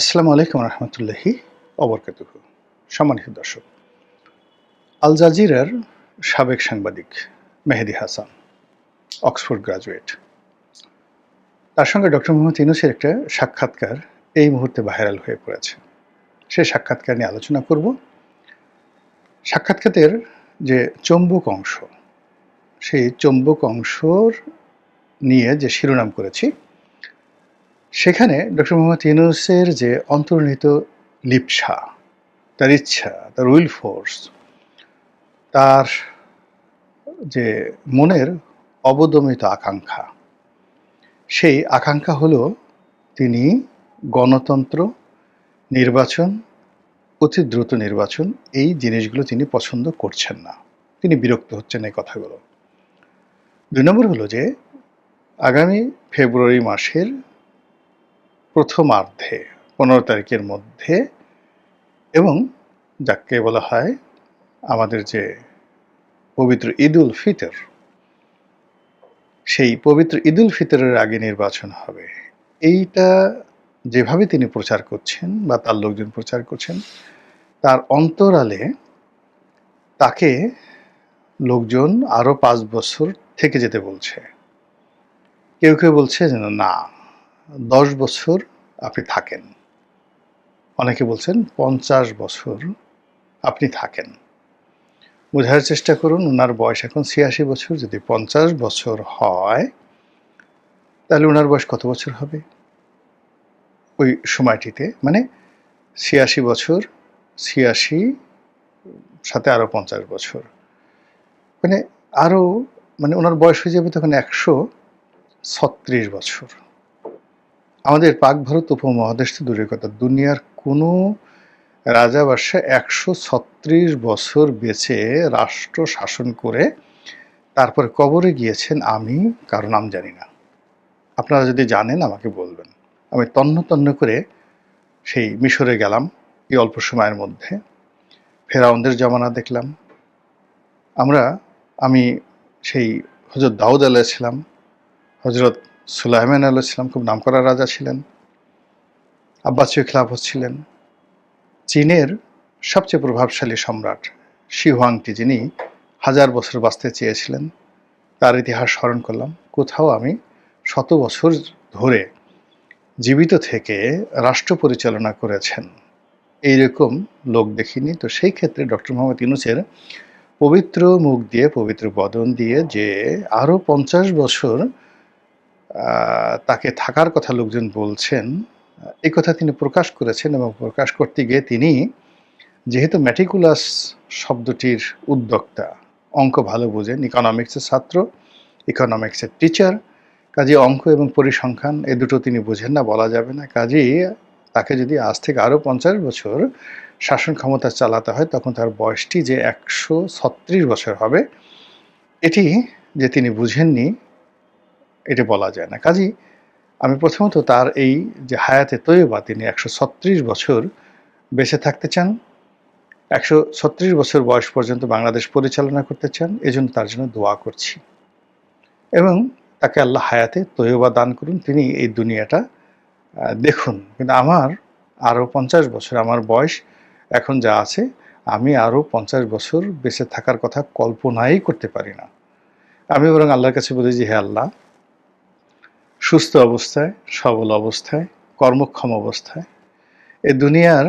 আসসালামু আলাইকুম রহমতুল্লাহি অবরকাতুহ। সম্মানিত দর্শক, আল জাজিরার সাবেক সাংবাদিক মেহেদি হাসান, অক্সফোর্ড গ্রাজুয়েট। তার সঙ্গে ডক্টর মোহাম্মদ ইউনুসের একটা সাক্ষাৎকার এই মুহূর্তে ভাইরাল হয়ে পড়েছে। সেই সাক্ষাৎকার নিয়ে আলোচনা করব। সাক্ষাৎকারের যে চম্বুক অংশ, সেই চম্বুক অংশর নিয়ে যে শিরোনাম করেছি সেখানে ডক্টর মোহাম্মদ ইউনুসের যে অন্তর্নিহিত লিপসা, তার ইচ্ছা, তার উইল ফোর্স, তার যে মনের অবদমিত আকাঙ্ক্ষা, সেই আকাঙ্ক্ষা হলো তিনি গণতন্ত্র, নির্বাচন, অতি দ্রুত নির্বাচন, এই জিনিসগুলো তিনি পছন্দ করছেন না। তিনি বিরক্ত হচ্ছেন এই কথাগুলো। দুই নম্বর হলো যে, আগামী ফেব্রুয়ারি মাসের প্রথমার্ধে, পনেরো তারিখের মধ্যে এবং যাকে বলা হয় আমাদের যে পবিত্র ঈদ উল ফিতর, সেই পবিত্র ঈদ উল ফিতরের আগে নির্বাচন হবে। এইটা যেভাবে তিনি প্রচার করছেন বা তার লোকজন প্রচার করছেন, তার অন্তরালে তাকে লোকজন আরও পাঁচ বছর থেকে যেতে বলছে। কেউ কেউ বলছে যেন না দশ বছর আপনি থাকেন। অনেকে বলছেন পঞ্চাশ বছর আপনি থাকেন। বোঝার চেষ্টা করুন ওনার বয়স এখন ছিয়াশি বছর, যদি পঞ্চাশ বছর হয়, তাহলে ওনার বয়স কত বছর হবে? ওই সময়টিতে মানে ছিয়াশি বছর, ছিয়াশি, সাথে আরও পঞ্চাশ বছর। মানে আরও মানে ওনার বয়স হয়ে যাবে তখন একশো ছত্রিশ বছর। আমাদের পাক ভারত উপমহাদেশ তো দূরের কথা, দুনিয়ার কোনো রাজা একশো ছত্রিশ বছর বেঁচে রাষ্ট্র শাসন করে তারপর কবরে গিয়েছেন আমি, কারও নাম জানি না। আপনারা যদি জানেন আমাকে বলবেন। আমি তন্ন তন্ন করে সেই মিশরে গেলাম, এই অল্প সময়ের মধ্যে। ফেরাউনদের জমানা দেখলাম। আমরা, আমি সেই হজরত দাউদ আলাহ ছিলাম হজরত সুলাইমান আলাইসালাম খুব নামকরা রাজা ছিলেন। আব্বাসীয় খিলাফত ছিলেন। চীনের সবচেয়ে প্রভাবশালী সম্রাট শিহুয়াংটি যিনি হাজার বছর বাঁচতে চেয়েছিলেন, তার ইতিহাস স্মরণ করলাম। কোথাও আমি শত বছর ধরে জীবিত থেকে রাষ্ট্র পরিচালনা করেছেন, এইরকম লোক দেখিনি। তো সেই ক্ষেত্রে ডক্টর মোহাম্মদ ইউনুসের পবিত্র মুখ দিয়ে, পবিত্র বদন দিয়ে যে আরও পঞ্চাশ বছর তাকে থাকার কথা লোকজন বলছেন এই কথা তিনি প্রকাশ করেছেন এবং প্রকাশ করতে গিয়ে তিনি যেহেতু ম্যাটিকুলাস শব্দটির উদ্যোক্তা, অঙ্ক ভালো বোঝেন ইকোনমিক্সের ছাত্র ইকোনমিক্সের টিচার কাজে অঙ্ক এবং পরিসংখ্যান এ দুটো তিনি বোঝেন না, বলা যাবে না। কাজেই তাকে যদি আজ থেকে আরও পঞ্চাশ বছর শাসন ক্ষমতা চালাতে হয়, তখন তার বয়সটি যে একশো ছত্রিশ বছর হবে, এটি যে তিনি বুঝেননি এটা বলা যায় না। কাজী আমি প্রথমত তার এই যে হায়াতে তৈবা তিনি একশো ছত্রিশ বছর বেঁচে থাকতে চান, একশো ছত্রিশ বছর বয়স পর্যন্ত বাংলাদেশ পরিচালনা করতে চান, এজন্য তার জন্য দোয়া করছি। এবং তাকে আল্লাহ হায়াতে তৈবা দান করুন, তিনি এই দুনিয়াটা দেখুন। কিন্তু আমার আরও পঞ্চাশ বছর, আমার বয়স এখন যা আছে, আমি আরও পঞ্চাশ বছর বেঁচে থাকার কথা কল্পনাই করতে পারি না। আমি বরং আল্লাহর কাছে বলি যে, হে আল্লাহ সুস্থ অবস্থায়, সবল অবস্থায়, কর্মক্ষম অবস্থায়। এ দুনিয়ার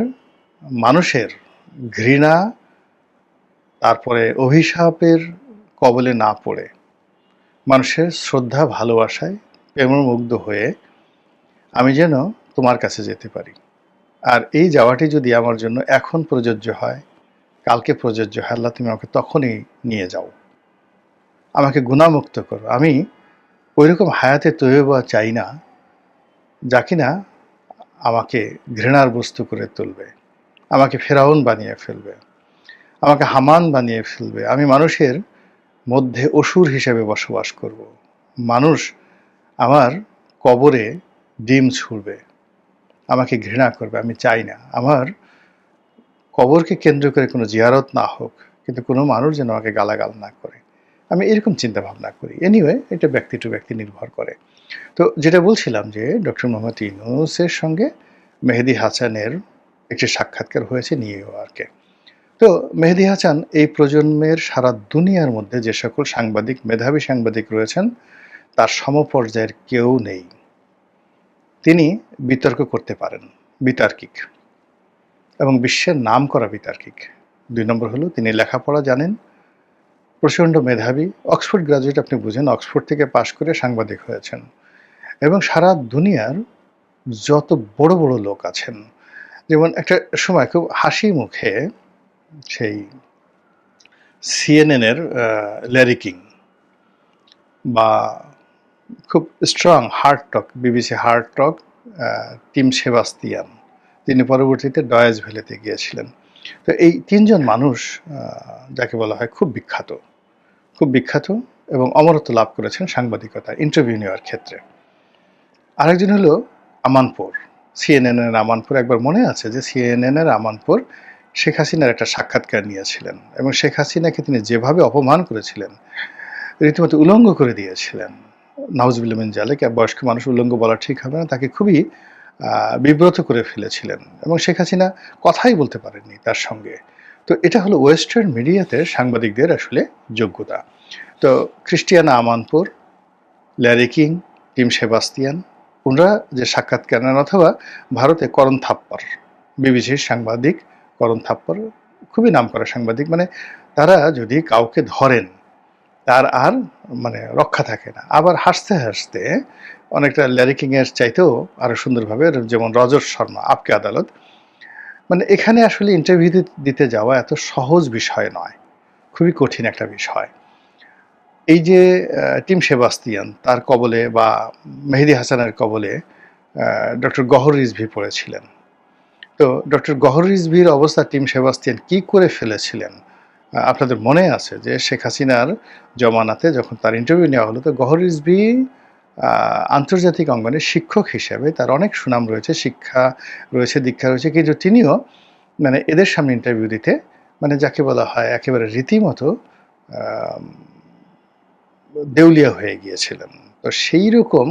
মানুষের ঘৃণা, তারপরে অভিশাপের কবলে না পড়ে মানুষের শ্রদ্ধা, ভালোবাসায় প্রেমমুগ্ধ হয়ে আমি যেন তোমার কাছে যেতে পারি। আর এই যাওয়াটি যদি আমার জন্য এখন প্রযোজ্য হয়, কালকে প্রযোজ্য হয়, আল্লাহ তুমি আমাকে তখনই নিয়ে যাও। আমাকে গুণামুক্ত করো। আমি ওই রকম হায়াতে তৈবা চাই না, যা কিনা আমাকে ঘৃণার বস্তু করে তুলবে, আমাকে ফেরাউন বানিয়ে ফেলবে, আমাকে হামান বানিয়ে ফেলবে। আমি মানুষের মধ্যে অসুর হিসেবে বসবাস করব। মানুষ আমার কবরে ডিম ছুড়বে, আমাকে ঘৃণা করবে, আমি চাই না। আমার কবরকে কেন্দ্র করে কোনো জিয়ারত না হোক, কিন্তু কোনো মানুষ যেন আমাকে গালাগাল না করে। আমি এরকম চিন্তা ভাবনা করি। এনিওয়ে এটা ব্যক্তি টু ব্যক্তি নির্ভর করে। তো যেটা বলছিলাম যে ডক্টর মোহাম্মদ ইউনুসের সঙ্গে মেহেদি হাসানের একটি সাক্ষাৎকার হয়েছে নিউ ইয়র্কে তো মেহেদি হাসান এই প্রজন্মের সারা দুনিয়ার মধ্যে যে সকল সাংবাদিক, মেধাবী সাংবাদিক রয়েছেন, তার সমপর্যায়ের কেউ নেই। তিনি বিতর্ক করতে পারেন, বিতার্কিক। এবং বিশ্বের নাম করা বিতার্কিক। দুই নম্বর হলো, তিনি লেখাপড়া জানেন প্রচণ্ড মেধাবী। অক্সফোর্ড গ্রাজুয়েট আপনি বুঝেন, অক্সফোর্ড থেকে পাশ করে সাংবাদিক হয়েছেন। এবং সারা দুনিয়ার যত বড় বড় লোক আছেন, যেমন একটা সময় খুব হাসি মুখে সেই সিএনএনের ল্যারি কিং বা খুব strong hard talk BBC hard talk Tim Sebastian তিনি পরবর্তীতে ডয়েজ ভ্যালিতে গিয়েছিলেন। তো এই তিনজন মানুষ যাকে বলা হয় খুব বিখ্যাত। খুব বিখ্যাত এবং অমরত্ব লাভ করেছেন সাংবাদিকতা ইন্টারভিউ নেওয়ার ক্ষেত্রে। আরেকজন হলো আমানপুর সিএনএন এর আমানপুর। একবার মনে আছে যে সিএনএন এর আমানপুর শেখ হাসিনার একটা সাক্ষাৎকার নিয়েছিলেন এবং শেখ হাসিনাকে তিনি যেভাবে অপমান করেছিলেন, রীতিমতো উলঙ্গ করে দিয়েছিলেন। নওয়াজবিল্লামিন জালেক বয়স্ক মানুষ, উলঙ্গ বলা ঠিক হবে না, তাকে খুবই বিব্রত করে ফেলেছিলেন এবং শেখ হাসিনা কথাই বলতে পারেননি তার সঙ্গে। তো এটা হলো ওয়েস্টার্ন মিডিয়াতে সাংবাদিকদের আসলে যোগ্যতা। তো Christiane Amanpour Larry King Tim Sebastian ওনারা যে সাক্ষাৎকার নেন অথবা ভারতে করণ থাপ্পর বিবিসির সাংবাদিক করণ থাপ্পর খুবই নাম করা সাংবাদিক মানে তারা যদি কাউকে ধরেন, তার আর মানে রক্ষা থাকে না। আবার হাসতে হাসতে অনেকটা ল্যারিকিং এর চাইতেও আরও সুন্দরভাবে, যেমন রজত শর্মা, আপকে আদালত মানে এখানে আসলে ইন্টারভিউ দিতে যাওয়া এত সহজ বিষয় নয়। খুবই কঠিন একটা বিষয়। এই যে টিম সেবাস্তিয়ান, তার কবলে বা মেহেদি হাসানের কবলে ডক্টর গহর রিজভি পড়েছিলেন। তো ডক্টর গহর রিজভির অবস্থা টিম সেবাস্তিয়ান কি করে ফেলেছিলেন? আপনাদের মনে আছে যে শেখ হাসিনার জমানাতে যখন তার ইন্টারভিউ নেওয়া হলো, তো গহর রিজভি আন্তর্জাতিক অঙ্গনে শিক্ষক হিসেবে তার অনেক সুনাম রয়েছে, শিক্ষা রয়েছে, দীক্ষা রয়েছে, কিন্তু তিনিও মানে এদের সামনে ইন্টারভিউ দিতে মানে যাকে বলা হয় একেবারে রীতিমতো দেউলিয়া হয়ে গিয়েছিলেন। তো সেই রকম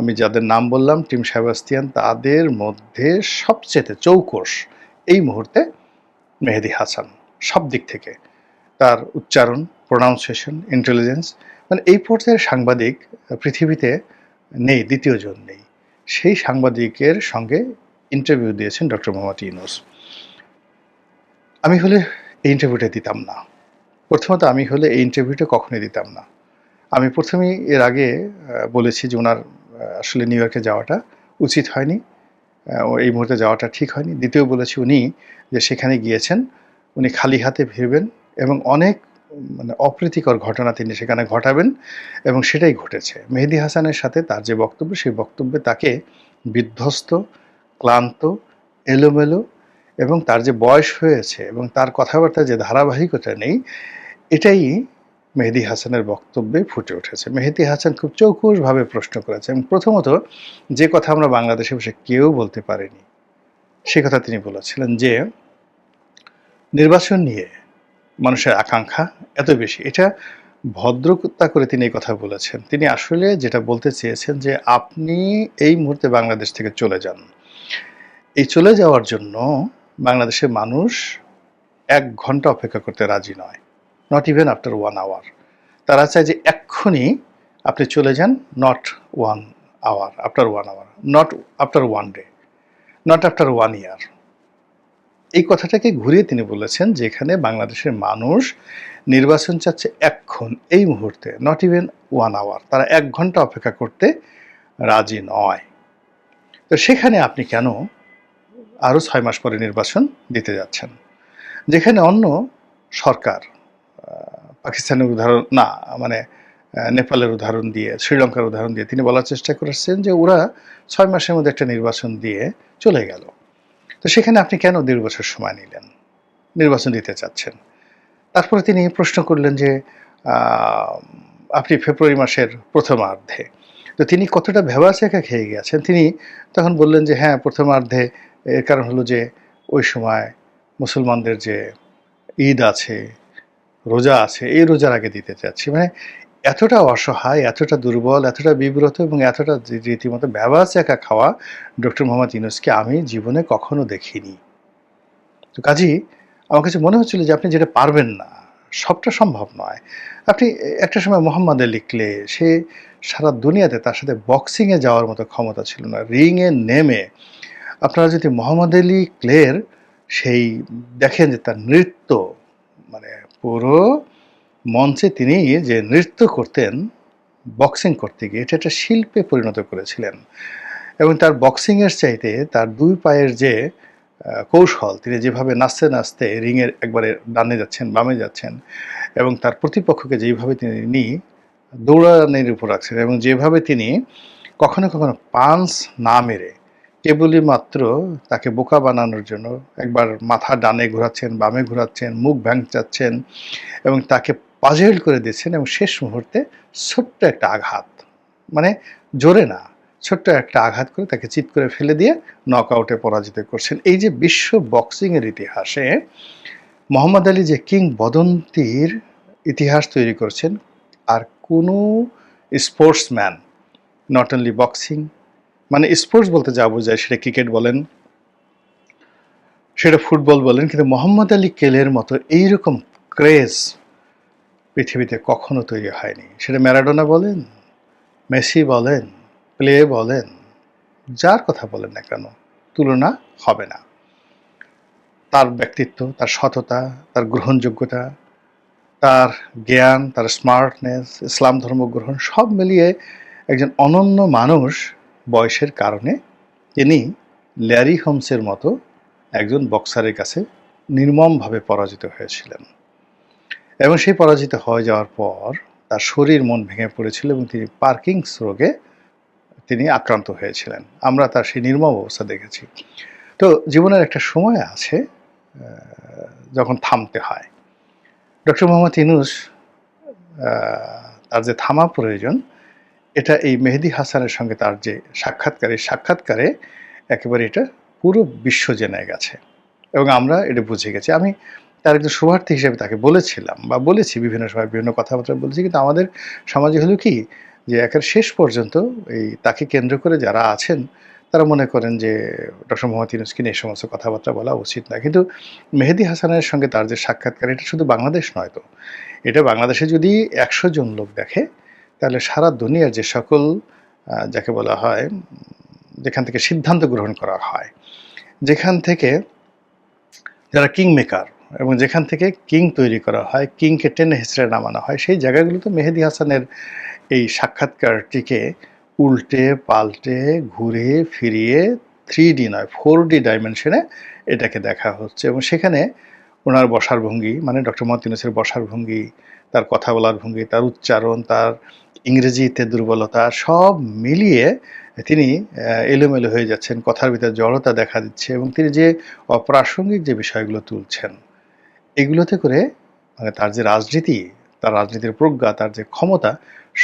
আমি যাদের নাম বললাম, টিম সেবাস্তিয়ান, তাদের মধ্যে সবচেয়ে চৌকস এই মুহূর্তে মেহেদি হাসান। সব দিক থেকে তার উচ্চারণ প্রোনাউন্সিয়েশন ইন্টেলিজেন্স মানে এই পর্যায়ের সাংবাদিক পৃথিবীতে নেই, দ্বিতীয় জন নেই। সেই সাংবাদিকের সঙ্গে ইন্টারভিউ দিয়েছেন ডক্টর মোহাম্মদ ইউনুস। আমি হলে এই ইন্টারভিউটা দিতাম না। প্রথমত আমি হলে এই ইন্টারভিউটা কখনোই দিতাম না। আমি প্রথমেই এর আগে বলেছি যে ওনার আসলে নিউ ইয়র্কে যাওয়াটা উচিত হয়নি। এই মুহূর্তে যাওয়াটা ঠিক হয়নি। দ্বিতীয় বলেছি উনি যে সেখানে গিয়েছেন, উনি খালি হাতে ফিরবেন এবং অনেক মানে অপ্রীতিকর ঘটনা তিনি সেখানে ঘটাবেন এবং সেটাই ঘটেছে। মেহেদি হাসানের সাথে তার যে বক্তব্য, সেই বক্তব্যে তাকে বিধ্বস্ত, ক্লান্ত, এলোমেলো এবং তার যে বয়স হয়েছে এবং তার কথাবার্তার যে ধারাবাহিকতা নেই, এটাই মেহেদি হাসানের বক্তব্যে ফুটে উঠেছে। মেহেদি হাসান খুব চৌকুশভাবে প্রশ্ন করেছে এবং প্রথমত যে কথা আমরা বাংলাদেশে বসে কেউ বলতে পারিনি, সে কথা তিনি বলেছিলেন যে, নির্বাচন নিয়ে মানুষের আকাঙ্ক্ষা এত বেশি। এটা ভদ্রতা করে তিনি এই কথা বলেছেন। তিনি আসলে যেটা বলতে চেয়েছেন যে, আপনি এই মুহূর্তে বাংলাদেশ থেকে চলে যান। এই চলে যাওয়ার জন্য বাংলাদেশের মানুষ এক ঘণ্টা অপেক্ষা করতে রাজি নয়। Not even after one hour তারা চায় যে, এক্ষুনি আপনি চলে যান not one hour after one hour not after one day not after one year এই কথাটাকে ঘুরিয়ে তিনি বলেছেন যেখানে বাংলাদেশের মানুষ নির্বাচন চাচ্ছে এক্ষণ, এই মুহূর্তে নট ইভেন ওয়ান আওয়ার তারা এক ঘণ্টা অপেক্ষা করতে রাজি নয়। তো সেখানে আপনি কেন আরও ছয় মাস পরে নির্বাচন দিতে যাচ্ছেন? যেখানে অন্য সরকার পাকিস্তানের উদাহরণ, না মানে নেপালের উদাহরণ দিয়ে, শ্রীলঙ্কার উদাহরণ দিয়ে তিনি বলার চেষ্টা করেছেন যে ওরা ছয় মাসের মধ্যে একটা নির্বাচন দিয়ে চলে গেল। তো সেখানে আপনি কেন দেড় বছর সময় নিলেন? নির্বাচন দিতে চাচ্ছেন। তারপরে তিনি প্রশ্ন করলেন যে আপনি ফেব্রুয়ারি মাসের প্রথমার্ধে। তো তিনি কতটা ভেবাচেকা খেয়ে গেছেন? তিনি তখন বললেন যে হ্যাঁ প্রথমার্ধে এর কারণ হলো যে, ওই সময় মুসলমানদের যে ঈদ আছে, রোজা আছে, এই রোজার আগে দিতে চাচ্ছি। মানে এতটা অসহায়, এতটা দুর্বল, এতটা বিব্রত এবং এতটা রীতিমতো ব্যবহার একা খাওয়া, ডক্টর মোহাম্মদ ইউনুসকে আমি জীবনে কখনো দেখিনি। তো কাজী, আমার কাছে মনে হচ্ছিল যে আপনি যেটা পারবেন না, সবটা সম্ভব নয়। আপনি একটা সময় মোহাম্মদ আলী ক্লে সে সারা দুনিয়াতে তার সাথে বক্সিংয়ে যাওয়ার মতো ক্ষমতা ছিল না রিংয়ে নেমে। আপনারা যদি মোহাম্মদ আলী ক্লের সেই দেখেন যে তার নৃত্য মানে পুরো মঞ্চে তিনি যে নৃত্য করতেন, বক্সিং করতে গিয়ে, এটা একটা শিল্পে পরিণত করেছিলেন। এবং তার বক্সিংয়ের চাইতে তার দুই পায়ের যে কৌশল, তিনি যেভাবে নাচতে নাচতে রিংয়ের একবারে ডানে যাচ্ছেন, বামে যাচ্ছেন, এবং তার প্রতিপক্ষকে যেভাবে তিনি দৌড়ানোর উপর রাখছেন, এবং যেভাবে তিনি কখনো কখনো পাঞ্চ না মেরে, কেবলই মাত্র তাকে বোকা বানানোর জন্য একবার মাথা ডানে ঘোরাচ্ছেন, বামে ঘোরাচ্ছেন, মুখ ভ্যাংচাচ্ছেন, এবং তাকে পাজেল করে দিচ্ছেন এবং শেষ মুহূর্তে ছোট্ট একটা আঘাত। মানে জোরে না, ছোট্ট একটা আঘাত করে তাকে চিৎ করে ফেলে দিয়ে নক আউটে পরাজিত করছেন। এই যে বিশ্ব বক্সিংয়ের ইতিহাসে মোহাম্মদ আলী যে কিং বদন্তির ইতিহাস তৈরি করছেন, আর কোনো স্পোর্টসম্যান নট অনলি বক্সিং মানে স্পোর্টস বলতে যা বোঝায় সেটা ক্রিকেট বলেন, সেটা ফুটবল বলেন, কিন্তু মোহাম্মদ আলী কেলের মতো এইরকম ক্রেজ পৃথিবীতে কখনো তৈরি হয়নি। সেটা ম্যারাডোনা বলেন, মেসি বলেন, প্লে বলেন, যার কথা বলেন না কেন, তুলনা হবে না। তার ব্যক্তিত্ব, তার সততা, তার গ্রহণযোগ্যতা, তার জ্ঞান, তার স্মার্টনেস ইসলাম ধর্ম গ্রহণ, সব মিলিয়ে একজন অনন্য মানুষ বয়সের কারণে তিনি ল্যারি হোমসের মতো একজন বক্সারের কাছে নির্মমভাবে পরাজিত হয়েছিলেন। এবং সেই পরাজিত হয়ে যাওয়ার পর তার শরীর মন ভেঙে পড়েছিল এবং তিনি পার্কিংস রোগে তিনি আক্রান্ত হয়েছিলেন। আমরা তার সেই নির্মম অবস্থা দেখেছি। তো জীবনের একটা সময় আছে যখন থামতে হয়। ডক্টর মোহাম্মদ ইনুস তার যে থামা প্রয়োজন, এটা এই মেহেদি হাসানের সঙ্গে তার যে সাক্ষাৎকার সাক্ষাৎকারে একেবারে এটা পুরো বিশ্ব জেনে গেছে। এবং আমরা এটা বুঝে গেছি। আমি তার একজন শুভার্থী হিসেবে তাকে বলেছিলাম বা বলেছি বিভিন্ন সময়, বিভিন্ন কথাবার্তা বলেছি। কিন্তু আমাদের সমাজে হলো কি যে একের শেষ পর্যন্ত এই তাকে কেন্দ্র করে যারা আছেন, তারা মনে করেন যে ডক্টর মোহাম্মদ ইউনুসকে নিয়ে এই সমস্ত কথাবার্তা বলা উচিত না। কিন্তু মেহেদি হাসানের সঙ্গে তার যে সাক্ষাৎকার, এটা শুধু বাংলাদেশ নয় তো। এটা বাংলাদেশে যদি একশো জন লোক দেখে, তাহলে সারা দুনিয়ার যে সকল যাকে বলা হয়, যেখান থেকে সিদ্ধান্ত গ্রহণ করা হয়, যেখান থেকে যারা কিং মেকার এবং যেখান থেকে কিং তৈরি করা হয়, কিংকে টেনে হেসড়ে নামানো হয়, সেই জায়গাগুলোতে মেহেদি হাসানের এই সাক্ষাৎকারটিকে উল্টে, পাল্টে, ঘুরে, ফিরিয়ে থ্রি ডি নয় ফোর ডি ডাইমেনশনে এটাকে দেখা হচ্ছে এবং সেখানে ওনার বসার ভঙ্গি মানে ডক্টর ইউনুসের বসার ভঙ্গি, তার কথা বলার ভঙ্গি, তার উচ্চারণ, তার ইংরেজিতে দুর্বলতা, সব মিলিয়ে তিনি এলোমেলো হয়ে যাচ্ছেন, কথার ভিতরে জড়তা দেখা দিচ্ছে এবং তিনি যে অপ্রাসঙ্গিক যে বিষয়গুলো তুলছেন এগুলোতে করে মানে তার যে রাজনীতি, তার রাজনীতির প্রজ্ঞা, তার যে ক্ষমতা,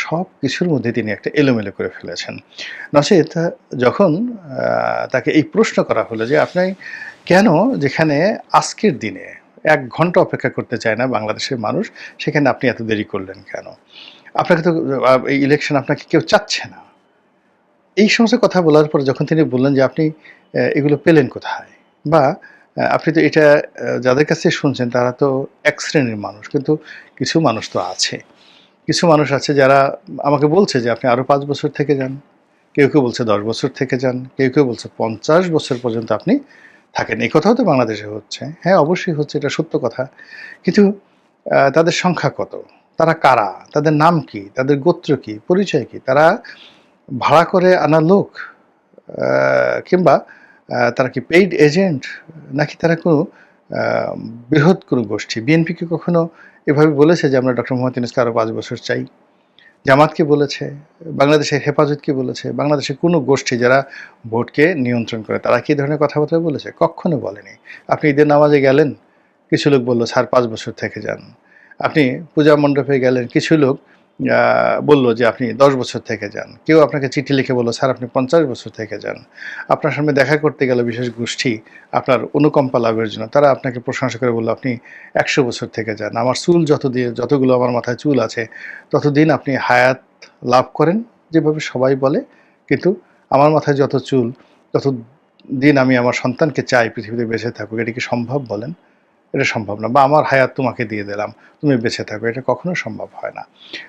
সব কিছুর মধ্যে তিনি একটা এলোমেলো করে ফেলেছেন। নচেত যখন তাকে এই প্রশ্ন করা হলো যে, আপনি কেন যেখানে আজকের দিনে এক ঘণ্টা অপেক্ষা করতে চায় না বাংলাদেশের মানুষ, সেখানে আপনি এত দেরি করলেন কেন? আপনাকে তো এই ইলেকশন আপনাকে কেউ চাচ্ছে না। এই সমস্ত কথা বলার পর যখন তিনি বললেন যে, আপনি এগুলো পেলেন কোথায়? বা আপনি তো এটা যাদের কাছে শুনছেন, তারা তো এক শ্রেণির মানুষ, কিন্তু কিছু মানুষ তো আছে। কিছু মানুষ আছে যারা আমাকে বলছে যে আপনি আরও পাঁচ বছর থেকে যান, কেউ কেউ বলছে দশ বছর থেকে যান, কেউ কেউ বলছে পঞ্চাশ বছর পর্যন্ত আপনি থাকেন। এই কথাও তো বাংলাদেশে হচ্ছে। হ্যাঁ অবশ্যই হচ্ছে, এটা সত্য কথা। কিন্তু তাদের সংখ্যা কত? তারা কারা? তাদের নাম কি? তাদের গোত্র কি? পরিচয় কি? তারা ভাড়া করে আনা লোক কিংবা তারা কি পেইড এজেন্ট নাকি তারা কোনো বৃহৎ কোনো গোষ্ঠী? বিএনপিকে কখনো এভাবে বলেছে যে আমরা ডক্টর মোহাম্মদ ইউনুসকে আরও পাঁচ বছর চাই? জামাতকে বলেছে, বাংলাদেশের হেফাজতকে বলেছে, বাংলাদেশের কোনো গোষ্ঠী যারা ভোটকে নিয়ন্ত্রণ করে, তারা কি ধরনের কথাবার্তা বলেছে? কখনো বলেনি। আপনি ঈদের নামাজে গেলেন, কিছু লোক বলল, স্যার, পাঁচ বছর থেকে যান। আপনি পূজা মণ্ডপে গেলেন, কিছু লোক বলল যে আপনি দশ বছর থেকে যান। কেউ আপনাকে চিঠি লিখে বলল, স্যার, আপনি পঞ্চাশ বছর থেকে যান। আপনার সামনে দেখা করতে গেলে বিশেষ গোষ্ঠী, আপনার অনুকম্পা লাভের জন্য। তারা আপনাকে প্রশংসা করে বলল, আপনি একশো বছর থেকে যান। আমার চুল যত দিয়ে, যতগুলো আমার মাথায় চুল আছে, ততদিন আপনি হায়াত লাভ করেন। যেভাবে সবাই বলে, কিন্তু আমার মাথায় যত চুল তত দিন আমি আমার সন্তানকে চাই পৃথিবীতে বেঁচে থাকুক। এটা কি সম্ভব বলেন? এটা সম্ভব না, বা আমার হায়াত তোমাকে দিয়ে দিলাম, তুমি বেঁচে থাকো, এটা কখনো সম্ভব হয় না।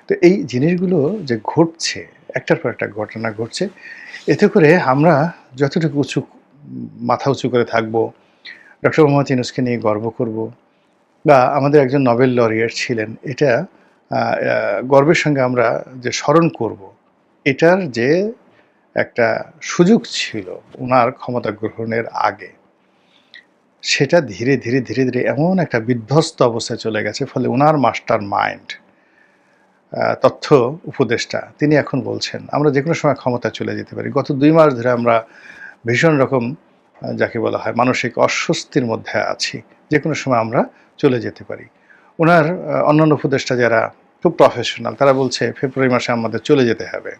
তো এই জিনিসগুলো যে ঘটছে, একটার পর একটা ঘটনা ঘটছে, এতে করে আমরা যতটুকু উঁচু, মাথা উঁচু করে থাকব, ডক্টর মোহাম্মদ ইউনুসকে নিয়ে গর্ব করব, বা আমাদের একজন নোবেল লরিয়ার ছিলেন, এটা গর্বের সঙ্গে আমরা যে স্মরণ করব, এটার যে একটা সুযোগ ছিল ওনার ক্ষমতা গ্রহণের আগে সেটা ধীরে ধীরে ধীরে ধীরে এমন একটা বিধ্বস্ত অবস্থায় চলে গেছে, ফলে ওনার মাস্টার মাইন্ড তথ্য উপদেষ্টা, তিনি এখন বলছেন, আমরা যে কোনো সময় ক্ষমতা চলে যেতে পারি। গত দুই মাস ধরে আমরা ভীষণ রকম যাকে বলা হয় মানসিক অস্বস্তির মধ্যে আছি যে কোনো সময় আমরা চলে যেতে পারি। ওনার অন্যান্য উপদেষ্টা যারা খুব প্রফেশনাল তারা বলছে ফেব্রুয়ারি মাসে আমাদের চলে যেতে হবে।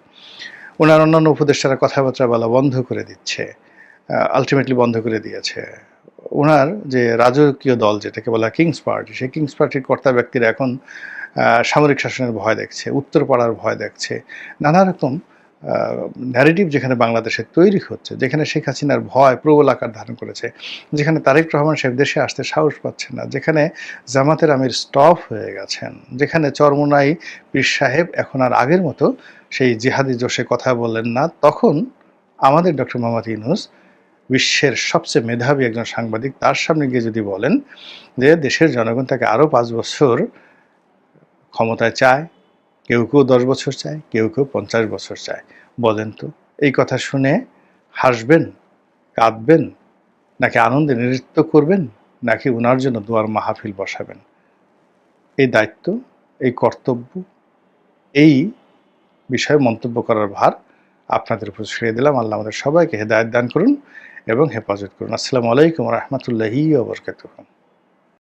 ওনার অন্যান্য উপদেষ্টারা কথাবার্তা বলা বন্ধ করে দিচ্ছে আলটিমেটলি বন্ধ করে দিয়েছে। ওনার যে রাজকীয় দল যেটাকে বলা কিংস পার্টি সেই কিংস পার্টির কর্তা ব্যক্তিরা এখন সামরিক শাসনের ভয় দেখছে, উত্তরপাড়ার ভয় দেখছে নানা রকম ন্যারেটিভ যেখানে বাংলাদেশে তৈরি হচ্ছে, যেখানে শেখ হাসিনার ভয় প্রবল আকার ধারণ করেছে, যেখানে তারেক রহমান সাহেব দেশে আসতে সাহস পাচ্ছেন না, যেখানে জামাতের আমির স্টপ হয়ে গেছেন, যেখানে চরমোনাই পীর সাহেব এখন আর আগের মতো সেই জিহাদি জোশে কথা বললেন না, তখন আমাদের ডক্টর মোহাম্মদ ইউনুস বিশ্বের সবচেয়ে মেধাবী একজন সাংবাদিক, তার সামনে গিয়ে যদি বলেন যে দেশের জনগণ তাকে আরও পাঁচ বছর ক্ষমতায় চায়, কেউ কেউ দশ বছর চায়, কেউ কেউ পঞ্চাশ বছর চায়, বলেন তো, এই কথা শুনে হাসবেন, কাঁদবেন, নাকি আনন্দে নৃত্য করবেন, নাকি ওনার জন্য দুয়ার মাহফিল বসাবেন? এই দায়িত্ব, এই কর্তব্য, এই বিষয়ে মন্তব্য করার ভার আপনাদের উপর ছেড়ে দিলাম। আল্লাহ আমাদের সবাইকে হেদায়ত দান করুন। এবং হেফাজত করুন। আসসালামু আলাইকুম রহমতুল্লাহি ওবরকাতুহ